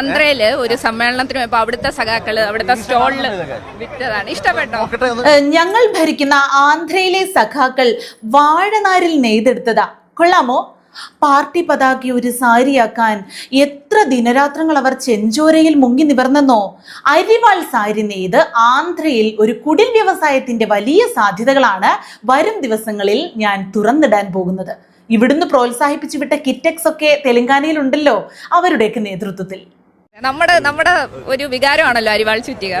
ആന്ധ്രയിൽ ഒരു സമ്മേളനത്തിന് പോയപ്പോ അവിടുത്തെ സഖാക്കൾ അവിടുത്തെ സ്റ്റോളിൽ വിറ്റതാണ്. ഇഷ്ടപ്പെട്ടോ? ഞങ്ങൾ ഭരിക്കുന്ന ആന്ധ്രയിലെ സഖാക്കൾ വാഴനാരിൽ നെയ്തെടുത്തതാ. കൊള്ളാമോ? പാർട്ടി പതാക ഒരു സാരിയാക്കാൻ എത്ര ദിനരാത്രങ്ങൾ അവർ ചെഞ്ചോരയിൽ മുങ്ങി നിവർന്നെന്നോ? അരിവാൾ സാരി നെയ്ത് ആന്ധ്രയിൽ ഒരു കുടിൽ വ്യവസായത്തിന്റെ വലിയ സാധ്യതകളാണ് വരും ദിവസങ്ങളിൽ ഞാൻ തുറന്നിടാൻ പോകുന്നത്. ഇവിടുന്ന് പ്രോത്സാഹിപ്പിച്ചു വിട്ട കിറ്റക്സ് ഒക്കെ തെലങ്കാനയിലുണ്ടല്ലോ അവരുടെയൊക്കെ നേതൃത്വത്തിൽ. നമ്മുടെ നമ്മുടെ ഒരു വികാരമാണല്ലോ അരിവാൾ ചുറ്റിക.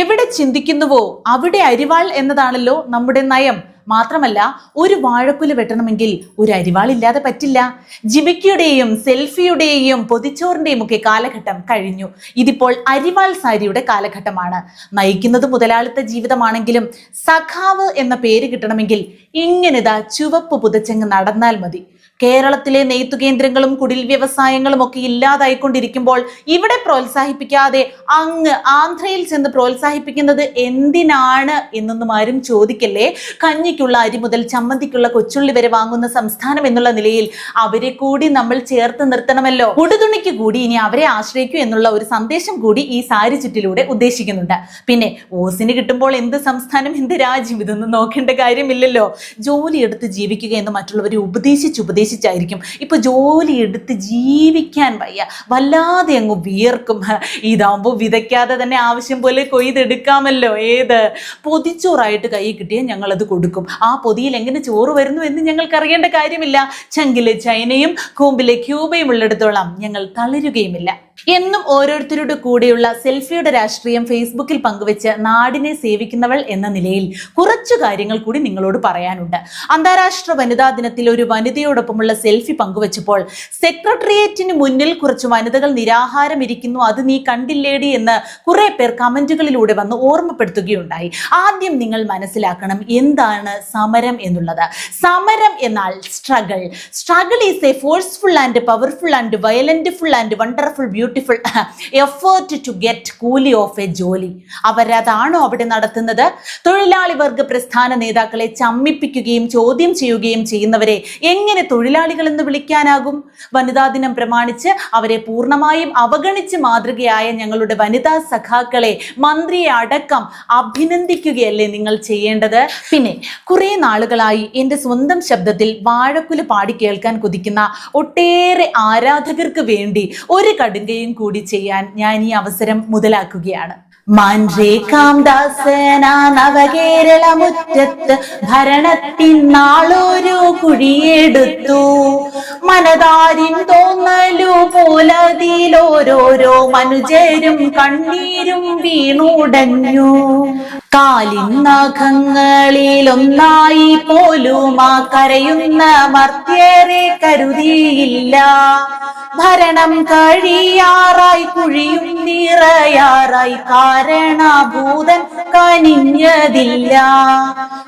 എവിടെ ചിന്തിക്കുന്നുവോ അവിടെ അരിവാൾ എന്നതാണല്ലോ നമ്മുടെ നയം. മാത്രമല്ല ഒരു വാഴക്കുല വെട്ടണമെങ്കിൽ ഒരു അരിവാൾ ഇല്ലാതെ പറ്റില്ല. ജിമിക്കിയുടെയും സെൽഫിയുടെയും പൊതിച്ചോറിന്റെയും ഒക്കെ കാലഘട്ടം കഴിഞ്ഞു. ഇതിപ്പോൾ അരിവാൾ സാരിയുടെ കാലഘട്ടമാണ്. നയിക്കുന്നത് മുതലാളിത്ത ജീവിതമാണെങ്കിലും സഖാവ് എന്ന പേര് കിട്ടണമെങ്കിൽ ഇങ്ങനെതാ ചുവപ്പ് പുതച്ചങ്ങ് നടന്നാൽ മതി. കേരളത്തിലെ നെയ്ത്തു കേന്ദ്രങ്ങളും കുടിൽ വ്യവസായങ്ങളും ഒക്കെ ഇല്ലാതായിക്കൊണ്ടിരിക്കുമ്പോൾ ഇവിടെ പ്രോത്സാഹിപ്പിക്കാതെ അങ്ങ് ആന്ധ്രയിൽ ചെന്ന് പ്രോത്സാഹിപ്പിക്കുന്നത് എന്തിനാണ് എന്നൊന്നും ആരും ചോദിക്കല്ലേ? കഞ്ഞിക്കുള്ള അരി മുതൽ ചമ്മന്തിക്കുള്ള കൊച്ചുള്ളി വരെ വാങ്ങുന്ന സംസ്ഥാനം എന്നുള്ള നിലയിൽ അവരെ കൂടി നമ്മൾ ചേർത്ത് നിർത്തണമല്ലോ. ഉടുതുണിക്ക് കൂടി ഇനി അവരെ ആശ്രയിക്കൂ എന്നുള്ള ഒരു സന്ദേശം കൂടി ഈ സാരി ചുറ്റിലൂടെ ഉദ്ദേശിക്കുന്നുണ്ട്. പിന്നെ ഓസിന് കിട്ടുമ്പോൾ എന്ത് സംസ്ഥാനം എന്ത് രാജ്യം? ഇതൊന്നും നോക്കേണ്ട കാര്യമില്ലല്ലോ. ജോലിയെടുത്ത് ജീവിക്കുക എന്ന് മറ്റുള്ളവരെ ഉപദേശിച്ച് ഉപദേശിച്ചായിരിക്കും ഇപ്പൊ ജോലി എടുത്ത് ജീവിക്കാൻ വയ്യ. വല്ലാതെ അങ്ങ് വിയർക്കും. ഇതാവുമ്പോൾ വിതയ്ക്കാതെ തന്നെ ആവശ്യം പോലെ കൊയ്തെടുക്കാമല്ലോ ഏത്? പൊതിച്ചോറായിട്ട് കൈ കിട്ടിയാൽ ഞങ്ങളത് കൊടുക്കും. ആ പൊതിയിൽ എങ്ങനെ ചോറ് വരുന്നു എന്ന് ഞങ്ങൾക്ക് അറിയേണ്ട കാര്യമില്ല. ചങ്കിലെ ചൈനയും കൂമ്പിലെ ക്യൂബയും ഉള്ളിടത്തോളം ഞങ്ങൾ തളരുകയുമില്ല. എന്നും ഓരോരുത്തരുടെ കൂടെയുള്ള സെൽഫിയുടെ രാഷ്ട്രീയം ഫേസ്ബുക്കിൽ പങ്കുവെച്ച് നാടിനെ സേവിക്കുന്നവൾ എന്ന നിലയിൽ കുറച്ചു കാര്യങ്ങൾ കൂടി നിങ്ങളോട് പറയാനുണ്ട്. അന്താരാഷ്ട്ര വനിതാ ദിനത്തിൽ ഒരു വനിതയോടൊപ്പമുള്ള സെൽഫി പങ്കുവച്ചപ്പോൾ സെക്രട്ടേറിയറ്റിന് മുന്നിൽ കുറച്ച് വനിതകൾ നിരാഹാരം ഇരിക്കുന്നു അത് നീ കണ്ടില്ലേടി എന്ന് കുറെ പേർ കമന്റുകളിലൂടെ വന്ന് ഓർമ്മപ്പെടുത്തുകയുണ്ടായി. ആദ്യം നിങ്ങൾ മനസ്സിലാക്കണം എന്താണ് സമരം എന്നുള്ളത്. സമരം എന്നാൽ struggle. Struggle is a forceful and powerful and violent full and wonderful beautiful effort to get kooli of a joli അവരതാണോ അവിടെ നടത്തുന്നത്? തൊഴിലാളി വർഗ പ്രസ്ഥാന നേതാക്കളെ ചമ്മിപ്പിക്കുകയും ചോദ്യം ചെയ്യുകയും ചെയ്യുന്നവരെ എങ്ങനെ തൊഴിലാളികൾ എന്ന് വിളിക്കാനാകും? വനിതാ ദിനം പ്രമാണിച്ച് അവരെ പൂർണമായും അവഗണിച്ച് മാതൃകയായ ഞങ്ങളുടെ വനിതാ സഖാക്കളെ മന്ത്രിയെ അടക്കം അഭിനന്ദിക്കുകയല്ലേ നിങ്ങൾ ചെയ്യേണ്ടത്? പിന്നെ കുറെ നാളുകളായി എന്റെ സ്വന്തം ശബ്ദത്തിൽ വാഴക്കുല പാടി കേൾക്കാൻ കൊതിക്കുന്ന ഒട്ടേറെ ആരാധകർക്ക് വേണ്ടി ഒരു കടുങ്കയും കൂടി ചെയ്യാൻ ഞാൻ ഈ അവസരം മുതലാക്കുകയാണ്. നവകേരളമുറ്റത്ത് നവകേരള ഭരണത്തിൻ നാളൊരു കുഴിയെടുത്തു. മനതാരിൻ തോന്നലു പോലതിലോരോരോ മനുജരും കണ്ണീരും വീണുടഞ്ഞു. കാലിൻ നഖങ്ങളിലൊന്നായി പോലും ആ കരയുന്ന മർത്യരെ കരുതിയില്ല. ഭരണം കഴിയാറായി കുഴിയും നിറയാറായി കാരണഭൂതൻ കനിഞ്ഞതില്ല.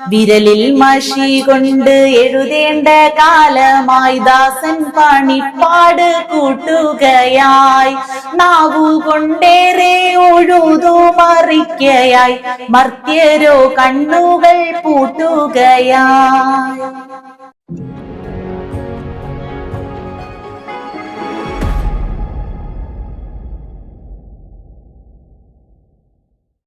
വിരലിൽ മഷി കൊണ്ട് എഴുതേണ്ട കാലമായി ദാസൻ പണിപ്പാട് കൂട്ടുകയായി. നാവു കൊണ്ടേറെ ഒഴുതു മറിക്കയായി. മർത്യരോ കണ്ണുകൾ പൂട്ടുകയായി.